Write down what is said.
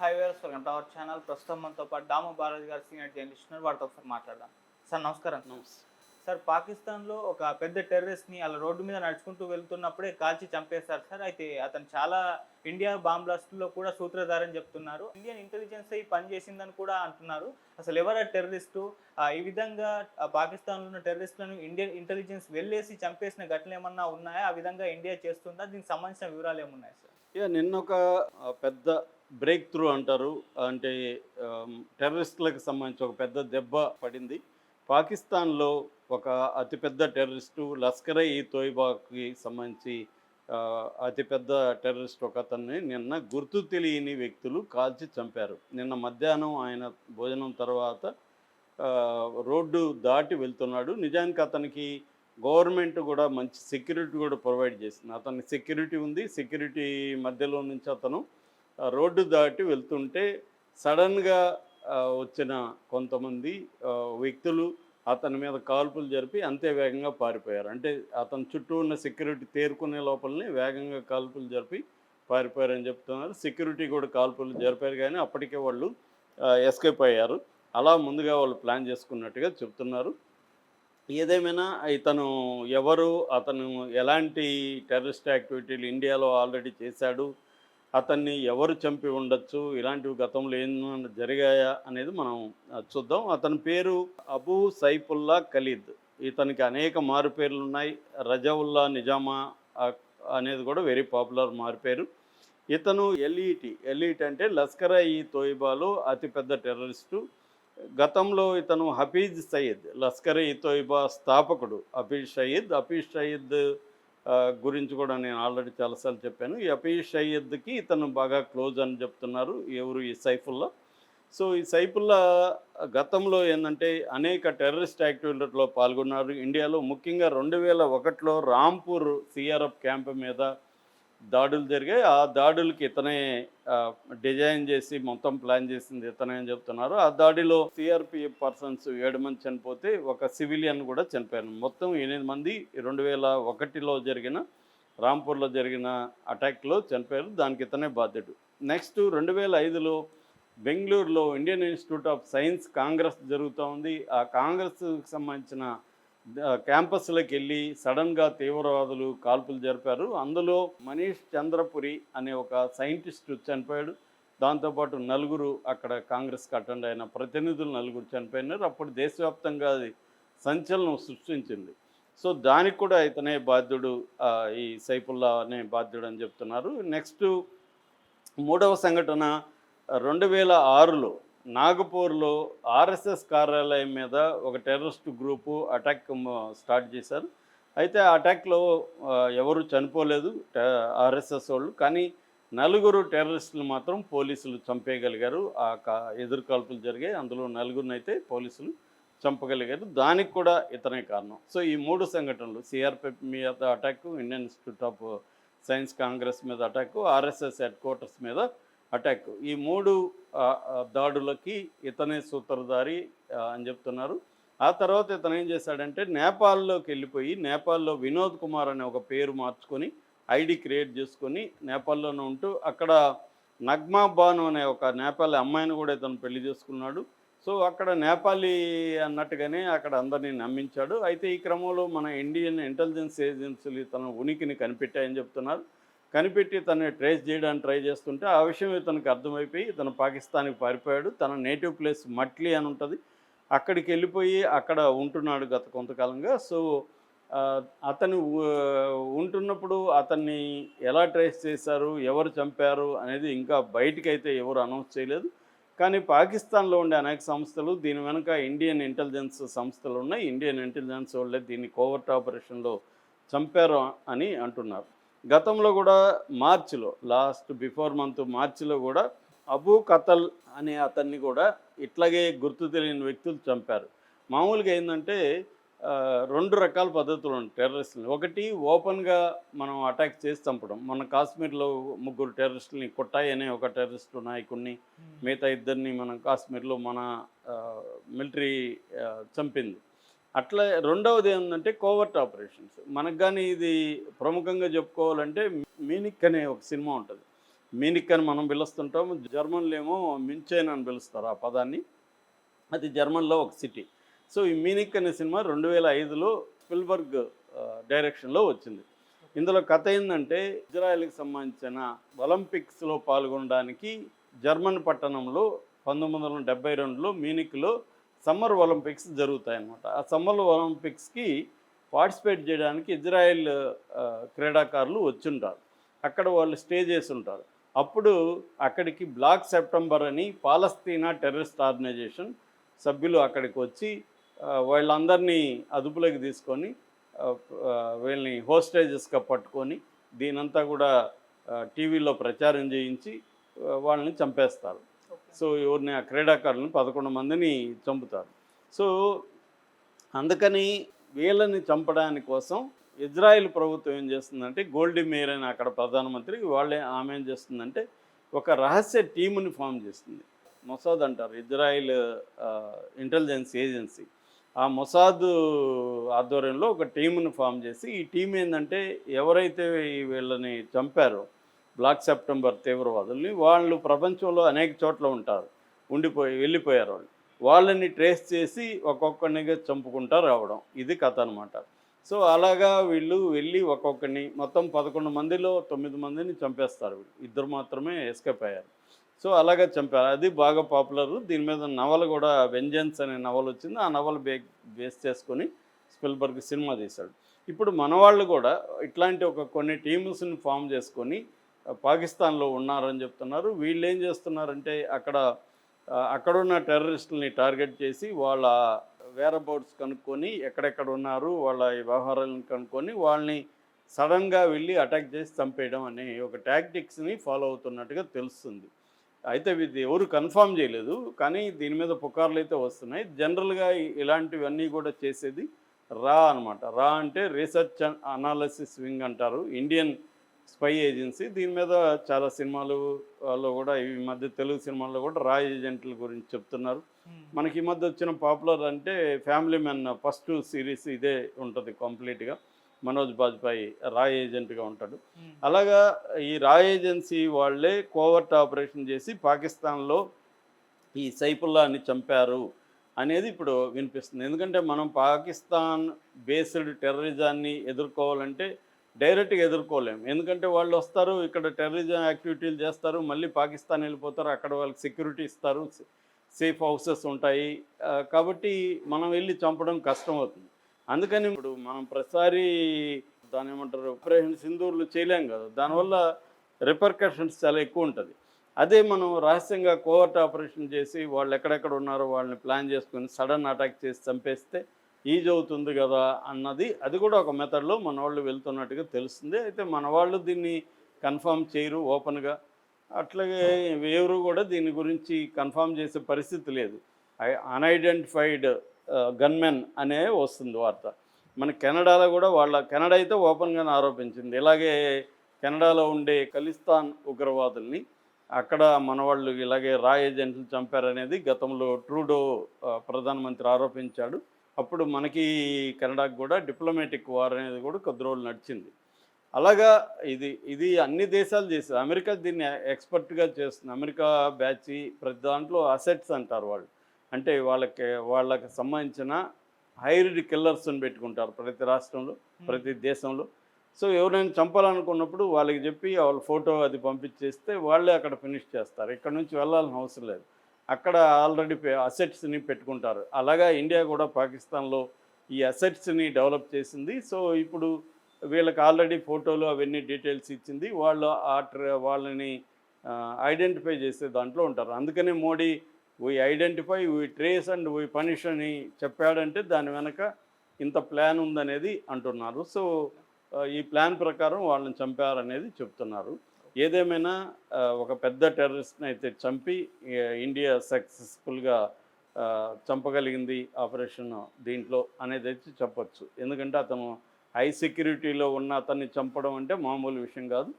Hi viewers welcome to our channel ప్రస్తుతం మనతో పాటు దాము బాలాజీ గారు సీనియర్ జర్నలిస్ట్ వారితో ఒకసారి మాట్లాడదాం. సార్ నమస్కారం. సార్ పాకిస్తాన్లో ఒక పెద్ద టెర్రరిస్ట్ని అలా రోడ్డు మీద నడుచుకుంటూ వెళ్తున్నప్పుడే కాల్చి చంపేశారు సార్. అయితే అతను చాలా ఇండియా బాంబ్ బ్లాస్ట్లో కూడా సూత్రధారని చెప్తున్నారు. ఇండియన్ ఇంటెలిజెన్స్ ఈ పని చేసిందని కూడా అంటున్నారు. అసలు ఎవరు టెర్రరిస్టు? ఈ విధంగా పాకిస్తాన్లో ఉన్న టెర్రరిస్టులను ఇండియన్ ఇంటెలిజెన్స్ వెళ్ళేసి చంపేసిన ఘటనలు ఏమన్నా ఉన్నాయా? ఆ విధంగా ఇండియా చేస్తుందా? దీనికి సంబంధించిన వివరాలు ఏమున్నాయి సార్? ఇక నిన్న ఒక పెద్ద బ్రేక్ త్రూ అంటారు. అంటే టెర్రరిస్టులకు సంబంధించి ఒక పెద్ద దెబ్బ పడింది. పాకిస్తాన్లో ఒక అతిపెద్ద టెర్రరిస్టు లస్కరే ఈ తోయిబాకి సంబంధించి అతిపెద్ద టెర్రరిస్ట్ ఒక అతన్ని నిన్న గుర్తు తెలియని వ్యక్తులు కాల్చి చంపారు. నిన్న మధ్యాహ్నం ఆయన భోజనం తర్వాత రోడ్డు దాటి వెళ్తున్నాడు. నిజానికి అతనికి గవర్నమెంట్ కూడా మంచి సెక్యూరిటీ కూడా ప్రొవైడ్ చేసింది. అతనికి సెక్యూరిటీ ఉంది. సెక్యూరిటీ మధ్యలో నుంచి అతను రోడ్డు దాటి వెళ్తుంటే సడన్గా వచ్చిన కొంతమంది వ్యక్తులు అతని మీద కాల్పులు జరిపి అంతే వేగంగా పారిపోయారు. అంటే అతని చుట్టూ ఉన్న సెక్యూరిటీ తేరుకునే లోపలనే వేగంగా కాల్పులు జరిపి పారిపోయారని చెప్తున్నారు. సెక్యూరిటీ కూడా కాల్పులు జరిపారు కానీ అప్పటికే వాళ్ళు ఎస్కేప్ అయ్యారు. అలా ముందుగా వాళ్ళు ప్లాన్ చేసుకున్నట్టుగా చెప్తున్నారు. ఏదేమైనా ఇతను ఎవరు అతను ఎలాంటి టెర్రరిస్ట్ యాక్టివిటీలు ఇండియాలో ఆల్రెడీ చేశాడు అతన్ని ఎవరు చంపి ఉండొచ్చు? ఇలాంటివి గతంలో ఏమైనా జరిగాయా అనేది మనం చూద్దాం. అతని పేరు అబూ సైఫుల్లా ఖలీద్. ఇతనికి అనేక మారుపేర్లు ఉన్నాయి రజవుల్లా నిజామా అనేది కూడా వెరీ పాపులర్ మారుపేరు. ఇతను ఎల్ఈటి ఎల్ఈటి అంటే లస్కర్ ఈ తోయిబాలో అతిపెద్ద టెర్రరిస్టు. గతంలో ఇతను హఫీజ్ సయీద్ లస్కర్ ఈ తోయిబా స్థాపకుడు హఫీజ్ సయీద్ హఫీజ్ సయీద్ గురించి కూడా నేను ఆల్రెడీ చాలాసార్లు చెప్పాను. ఈ హఫీజ్ ఇతను బాగా క్లోజ్ అని చెప్తున్నారు ఎవరు ఈ సైఫుల్లా. సో ఈ సైఫుల్లా గతంలో ఏంటంటే అనేక టెర్రరిస్ట్ యాక్టివిటీలో పాల్గొన్నారు. ఇండియాలో ముఖ్యంగా రెండు వేల ఒకటిలో రాంపూర్ సిఆర్ఎఫ్ క్యాంప్ మీద దాడులు జరిగాయి. ఆ దాడులకి ఇతనే డిజైన్ చేసి మొత్తం ప్లాన్ చేసింది ఇతనే అని చెప్తున్నారు. ఆ దాడిలో సిఆర్పిఎఫ్ పర్సన్స్ ఏడు మంది చనిపోతే ఒక సివిలియన్ కూడా చనిపోయారు. మొత్తం ఎనిమిది మంది రెండు వేల ఒకటిలో జరిగిన రాంపూర్లో జరిగిన అటాక్లో చనిపోయారు. దానికి ఇతనే బాధ్యుడు. నెక్స్ట్ రెండు వేల ఐదులో బెంగళూరులో Indian Institute of Science Congress జరుగుతూ ఉంది. ఆ కాంగ్రెస్కి సంబంధించిన క్యాంపస్లోకి వెళ్ళి సడన్గా తీవ్రవాదులు కాల్పులు జరిపారు. అందులో మనీష్ చంద్రపురి అనే ఒక సైంటిస్ట్ చనిపోయాడు. దాంతోపాటు నలుగురు అక్కడ కాంగ్రెస్కి అటెండ్ అయిన ప్రతినిధులు నలుగురు చనిపోయినారు. అప్పుడు దేశవ్యాప్తంగా అది సంచలనం సృష్టించింది. సో దానికి కూడా ఇతనే బాధ్యుడు ఈ సైఫుల్లా అనే బాధ్యుడు అని చెప్తున్నారు. నెక్స్ట్ మూడవ సంఘటన రెండు వేల ఆరులో నాగపూర్లో ఆర్ఎస్ఎస్ కార్యాలయం మీద ఒక టెర్రరిస్ట్ గ్రూపు అటాక్ స్టార్ట్ చేశారు. అయితే ఆ అటాక్లో ఎవరు చనిపోలేదు ఆర్ఎస్ఎస్ వాళ్ళు. కానీ నలుగురు టెర్రరిస్టులు మాత్రం పోలీసులు చంపేయగలిగారు. ఆ కా జరిగాయి. అందులో నలుగురిని అయితే పోలీసులు చంపగలిగారు. దానికి కూడా ఇతనే కారణం. సో ఈ మూడు సంఘటనలు సిఆర్పిఎఫ్ మీద attack Indian Institute of Science Congress మీద అటాక్ ఆర్ఎస్ఎస్ హెడ్ క్వార్టర్స్ మీద అటాక్. ఈ మూడు దాడులకి ఇతనే సూత్రధారి అని చెప్తున్నారు. ఆ తర్వాత ఇతను ఏం చేశాడంటే నేపాల్లోకి వెళ్ళిపోయి నేపాల్లో వినోద్ కుమార్ అనే ఒక పేరు మార్చుకొని ఐడి క్రియేట్ చేసుకొని నేపాల్లోనే ఉంటూ అక్కడ నగ్మా బాను అనే ఒక నేపాల్ అమ్మాయిని కూడా ఇతను పెళ్ళి చేసుకున్నాడు. సో అక్కడ నేపాలీ అన్నట్టుగానే అక్కడ అందరినీ నమ్మించాడు. అయితే ఈ క్రమంలో మన ఇండియన్ ఇంటెలిజెన్స్ ఏజెన్సీలు తన ఉనికిని కనిపెట్టాయని చెప్తున్నారు. కనిపెట్టి తనని ట్రేస్ చేయడానికి ట్రై చేస్తుంటే ఆ విషయం ఇతనికి అర్థమైపోయి ఇతను పాకిస్తాన్కి పారిపోయాడు. తన నేటివ్ ప్లేస్ మట్లీ అని ఉంటుంది. అక్కడికి వెళ్ళిపోయి అక్కడ ఉంటున్నాడు గత కొంతకాలంగా. సో అతను ఉంటున్నప్పుడు అతన్ని ఎలా ట్రేస్ చేశారు ఎవరు చంపారు అనేది ఇంకా బయటికి అయితే ఎవరు అనౌన్స్ చేయలేదు. కానీ పాకిస్తాన్లో ఉండే అనేక సంస్థలు దీని వెనుక ఇండియన్ ఇంటెలిజెన్స్ సంస్థలు ఉన్నాయి. ఇండియన్ ఇంటెలిజెన్స్ వాళ్ళే దీన్ని కోవర్ట్ ఆపరేషన్లో చంపారు అని అంటున్నారు. గతంలో కూడా మార్చిలో లాస్ట్ బిఫోర్ మంత్ మార్చిలో కూడా అబూ కతల్ అనే అతన్ని కూడా ఇట్లాగే గుర్తు తెలియని వ్యక్తులు చంపారు. మామూలుగా ఏంటంటే రెండు రకాల పద్ధతులు ఉన్నాయి టెర్రరిస్టులు. ఒకటి ఓపెన్గా మనం అటాక్ చేసి చంపడం. మన కాశ్మీర్లో ముగ్గురు టెర్రరిస్టులని కొట్టాయి అనే ఒక టెర్రరిస్టు నాయకుడిని మిగతా ఇద్దరిని మనం కాశ్మీర్లో మన మిలిటరీ చంపింది. అట్లా రెండవది ఏంటంటే కోవర్ట్ ఆపరేషన్స్. మనకు కానీ ఇది ప్రముఖంగా చెప్పుకోవాలంటే మీనిక్ అనే ఒక సినిమా ఉంటుంది. మీనిక్ అని మనం పిలుస్తుంటాము. జర్మన్లు ఏమో మించైన్ అని పిలుస్తారు ఆ పదాన్ని. అది జర్మన్లో ఒక సిటీ. సో ఈ మీనిక్ అనే సినిమా రెండు వేల ఐదులో స్పిల్బర్గ్ డైరెక్షన్లో వచ్చింది. ఇందులో కథ ఏంటంటే ఇజ్రాయెల్కి సంబంధించిన ఒలింపిక్స్లో పాల్గొనడానికి జర్మన్ పట్టణంలో పంతొమ్మిది వందల డెబ్బై రెండులో మీనిక్లో సమ్మర్ ఒలింపిక్స్ జరుగుతాయన్నమాట. ఆ సమ్మర్ ఒలింపిక్స్కి పార్టిసిపేట్ చేయడానికి ఇజ్రాయెల్ క్రీడాకారులు వచ్చుంటారు. అక్కడ వాళ్ళు స్టే చేసి ఉంటారు అప్పుడు అక్కడికి బ్లాక్ సెప్టెంబర్ అని పాలస్తీనా టెర్రరిస్ట్ ఆర్గనైజేషన్ సభ్యులు అక్కడికి వచ్చి వాళ్ళందరినీ అదుపులోకి తీసుకొని వీళ్ళని హోస్టేజెస్గా పట్టుకొని దీనంతా కూడా టీవీలో ప్రచారం చేయించి వాళ్ళని చంపేస్తారు. సో ఎవరిని ఆ క్రీడాకారులను పదకొండు మందిని చంపుతారు. సో అందుకని వీళ్ళని చంపడానికి కోసం ఇజ్రాయెల్ ప్రభుత్వం ఏం చేస్తుందంటే గోల్డ్ మేయర్ అని అక్కడ ప్రధానమంత్రి వాళ్ళే ఆమె ఏం చేస్తుందంటే ఒక రహస్య టీముని ఫామ్ చేస్తుంది. మొసాద్ అంటారు ఇజ్రాయెల్ ఇంటెలిజెన్స్ ఏజెన్సీ. ఆ మొసాద్ ఆధ్వర్యంలో ఒక టీముని ఫామ్ చేసి ఈ టీం ఏంటంటే ఎవరైతే వీళ్ళని చంపారో బ్లాక్ సెప్టెంబర్ తీవ్రవాదుల్ని వాళ్ళు ప్రపంచంలో అనేక చోట్ల ఉంటారు. ఉండిపోయి వెళ్ళిపోయారు వాళ్ళు. వాళ్ళని ట్రేస్ చేసి ఒక్కొక్కరినిగా చంపుకుంటా రావడం. ఇది కథ అనమాట సో అలాగా వీళ్ళు వెళ్ళి ఒక్కొక్కరిని మొత్తం పదకొండు మందిలో తొమ్మిది మందిని చంపేస్తారు వీళ్ళు. ఇద్దరు మాత్రమే ఎస్కేప్ అయ్యారు. సో అలాగా చంపారు. అది బాగా పాపులర్. దీని మీద నవల కూడా వెంజన్స్ అనే నవల వచ్చింది. ఆ నవల బే బేస్ చేసుకొని స్పిల్బర్గ్ సినిమా తీశాడు. ఇప్పుడు మన వాళ్ళు కూడా ఇట్లాంటి ఒక కొన్ని టీమ్స్ని ఫామ్ చేసుకొని పాకిస్తాన్లో ఉన్నారని చెప్తున్నారు. వీళ్ళు ఏం చేస్తున్నారంటే అక్కడ అక్కడున్న టెర్రరిస్టుల్ని టార్గెట్ చేసి వాళ్ళ వేరబౌట్స్ కనుక్కొని ఎక్కడెక్కడ ఉన్నారు వాళ్ళ వ్యవహారాలను కనుక్కొని వాళ్ళని సడన్గా వెళ్ళి అటాక్ చేసి చంపేయడం అనే ఒక టాక్టిక్స్ని ఫాలో అవుతున్నట్టుగా తెలుస్తుంది. అయితే ఇది ఎవరు కన్ఫర్మ్ చేయలేదు కానీ దీని మీద పుకార్లు అయితే వస్తున్నాయి. జనరల్గా ఇలాంటివన్నీ కూడా చేసేది రా అన్నమాట. రా అంటే రీసెర్చ్ అనాలిసిస్ వింగ్ అంటారు. Indian spy agency. దీని మీద చాలా సినిమాలు లో కూడా ఈ మధ్య తెలుగు సినిమాల్లో కూడా రా ఏజెంట్ల గురించి చెప్తున్నారు. మనకి ఈ మధ్య వచ్చిన పాపులర్ అంటే ఫ్యామిలీ మెన్ ఫస్ట్ సిరీస్ ఇదే ఉంటుంది కంప్లీట్గా. మనోజ్ బాజ్పాయి రా ఏజెంట్గా ఉంటాడు. అలాగా ఈ రా ఏజెన్సీ వాళ్ళే కోవర్ట్ ఆపరేషన్ చేసి పాకిస్తాన్లో ఈ సైఫుల్లాని చంపారు అనేది ఇప్పుడు వినిపిస్తుంది. ఎందుకంటే మనం పాకిస్తాన్ బేస్డ్ టెర్రరిజాన్ని ఎదుర్కోవాలంటే డైరెక్ట్గా ఎదుర్కోలేము ఎందుకంటే వాళ్ళు వస్తారు ఇక్కడ టెర్రరిజం యాక్టివిటీలు చేస్తారు మళ్ళీ పాకిస్తాన్ వెళ్ళిపోతారు అక్కడ వాళ్ళకి సెక్యూరిటీ ఇస్తారు సేఫ్ హౌసెస్ ఉంటాయి. కాబట్టి మనం వెళ్ళి చంపడం కష్టం అవుతుంది. అందుకని ఇప్పుడు మనం ప్రతిసారి దాని ఏమంటారు ఆపరేషన్ సింధూర్లు చేయలేం కదా. దానివల్ల రిపర్కషన్స్ చాలా ఎక్కువ ఉంటుంది. అదే మనం రహస్యంగా కోవర్ట్ ఆపరేషన్ చేసి వాళ్ళు ఎక్కడెక్కడ ఉన్నారో వాళ్ళని ప్లాన్ చేసుకొని సడన్ అటాక్ చేసి చంపేస్తే ఈజ్ అవుతుంది కదా అన్నది అది కూడా ఒక మెథడ్లో మన వాళ్ళు వెళ్తున్నట్టుగా తెలుస్తుంది. అయితే మన వాళ్ళు దీన్ని కన్ఫామ్ చేయరు ఓపెన్గా. అట్లాగే ఎవరు కూడా దీని గురించి కన్ఫామ్ చేసే పరిస్థితి లేదు. అన్ఐడెంటిఫైడ్ గన్మెన్ అనే వస్తుంది వార్త. మన కెనడాలో కూడా వాళ్ళ కెనడా అయితే ఓపెన్గానే ఆరోపించింది. ఇలాగే కెనడాలో ఉండే ఖలిస్తాన్ ఉగ్రవాదుల్ని అక్కడ మన వాళ్ళు ఇలాగే రా ఏజెంట్లు చంపారనేది గతంలో ట్రూడో ప్రధానమంత్రి ఆరోపించాడు. అప్పుడు మనకి కెనడాకి కూడా డిప్లొమాటిక్ వార్ అనేది కూడా కొద్ది రోజులు నడిచింది. అలాగా ఇది ఇది అన్ని దేశాలు చేస్తారు అమెరికా దీన్ని ఎక్స్పర్ట్గా చేస్తుంది. అమెరికా బ్యాచ్ ప్రతి దాంట్లో అసెట్స్ అంటారు వాళ్ళు. అంటే వాళ్ళకి వాళ్ళకి సంబంధించిన హైరిడ్ కిల్లర్స్ని పెట్టుకుంటారు ప్రతి రాష్ట్రంలో ప్రతి దేశంలో. సో ఎవరైనా చంపాలనుకున్నప్పుడు వాళ్ళకి చెప్పి వాళ్ళ ఫోటో అది పంపించేస్తే వాళ్ళే అక్కడ ఫినిష్ చేస్తారు. ఇక్కడ నుంచి వెళ్ళాల్సిన అవసరం లేదు. అక్కడ ఆల్రెడీ అసెట్స్ని పెట్టుకుంటారు. అలాగా ఇండియా కూడా పాకిస్తాన్లో ఈ అసెట్స్ని డెవలప్ చేసింది. సో ఇప్పుడు వీళ్ళకి ఆల్రెడీ ఫోటోలు అవన్నీ డీటెయిల్స్ ఇచ్చింది. వాళ్ళు ఆ వాళ్ళని ఐడెంటిఫై చేసే దాంట్లో ఉంటారు. అందుకనే Modi we identify we trace and we punish అని చెప్పాడంటే దాని వెనక ఇంత ప్లాన్ ఉందనేది అంటున్నారు. సో ఈ ప్లాన్ ప్రకారం వాళ్ళని చంపారనేది చెప్తున్నారు. ఏదేమైనా ఒక పెద్ద టెర్రరిస్ట్ని అయితే చంపి ఇండియా సక్సెస్ఫుల్గా చంపగలిగింది ఆపరేషన్ దీంట్లో అనేది అయితే చెప్పచ్చు. ఎందుకంటే అతను హై సెక్యూరిటీలో ఉన్న అతన్ని చంపడం అంటే మామూలు విషయం కాదు.